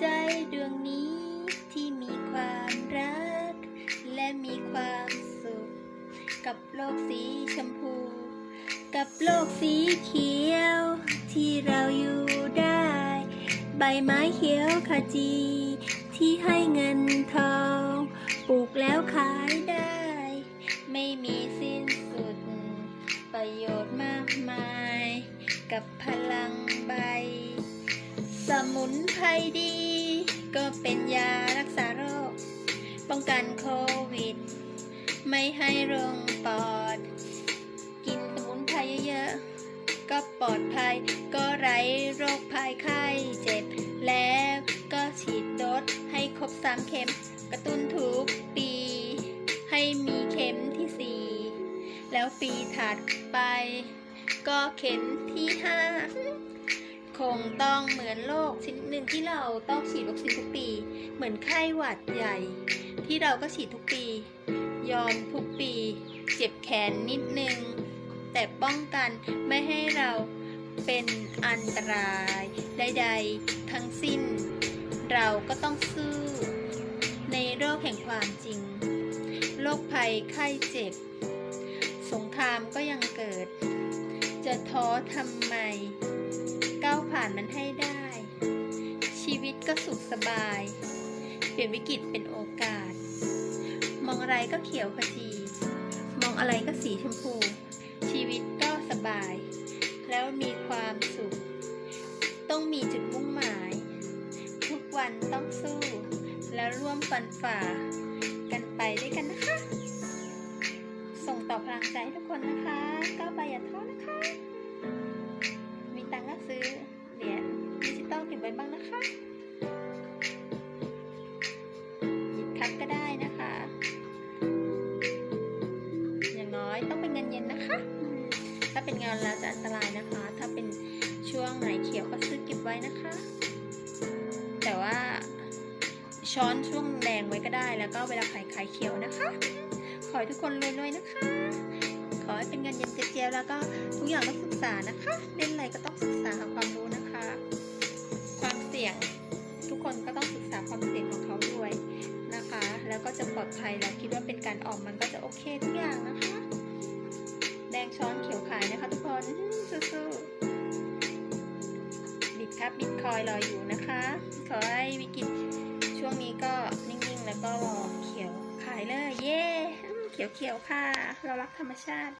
ใจดวงนี้ที่มีความรัก และมีความสุข กับโลกสีชมพู กับโลกสีเขียว ที่เราอยู่ได้ ใบไม้เขียวขจี ที่ให้เงินทอง ปลูกแล้วขายได้ ไม่มีสิ้นสุด ประโยชน์มากมาย กับพลังใบ สมุนไพรดี ก็เป็นยารักษาโรค ป้องกันโควิด ไม่ให้โรงปอด กินสมุนไพรเยอะๆ ก็ปลอดภัย ก็ไร้โรคภัยไข้เจ็บ แล้วก็ฉีดโดสให้ครบสามเข็ม กระตุ้นทุกปี ให้มีเข็มที่สี่แล้วปีถัดไป ก็เข็มที่ห้า คงต้องเหมือนโรคชนิดหนึ่งที่เราต้องฉีดวัคซีนทุกปี เหมือนไข้หวัดใหญ่ ที่เราก็ฉีดทุกปี ยอมทุกปี เจ็บแขนนิดนึง แต่ป้องกันไม่ให้เราเป็นอันตรายใดๆทั้งสิ้น เราก็ต้องสู้ ในโรคแห่งความจริง โรคภัยไข้เจ็บ สงครามก็ยังเกิด จะท้อทำไม ก้าวผ่านมันให้ได้ ชีวิตก็สุขสบาย เปลี่ยนวิกฤตเป็นโอกาส มองอะไรก็เขียวขจี มองอะไรก็สีชมพู ชีวิตก็สบาย แล้วมีความสุข ต้องมีจุดมุ่งหมาย ทุกวันต้องสู้ แล้วร่วมฟันฝ่า กันไปด้วยกันนะคะ ส่งต่อพลังใจให้ทุกคนนะคะก้าวไปอย่าท้อนะคะ น้อยต้องเป็นเงินเย็นนะคะอืมถ้าเป็นเงินแล้วจะอันตรายนะคะ ถ้าเป็นช่วงไหนเขียวก็ซื้อเก็บไว้นะคะ แต่ว่าช้อนช่วงแดงไว้ก็ได้ แล้วก็เวลาขายขายเขียวนะคะ ขอให้ทุกคนรวยๆนะคะ ขอให้เป็นเงินเย็นเจียวๆแล้วก็ทุกอย่างต้องศึกษานะคะเล่นอะไรก็ต้องศึกษาหาความรู้นะคะ ความเสี่ยงทุกคนก็ต้องศึกษาความเสี่ยงของเขาด้วยนะคะ แล้วก็จะปลอดภัยแล้วคิดว่าเป็นการออกมันก็จะโอเคทุกอย่างนะคะแด งช้อนเขียวขายนะคะ ทุกคนสู้ๆบิดครับบิตคอยรออยู่นะคะ ขอให้วิกฤตช่วงนี้ก็นิ่งๆ แล้วก็รอเขียวขายเลย เย้เขียวๆ ค่ะ เรารักธรรมชาติ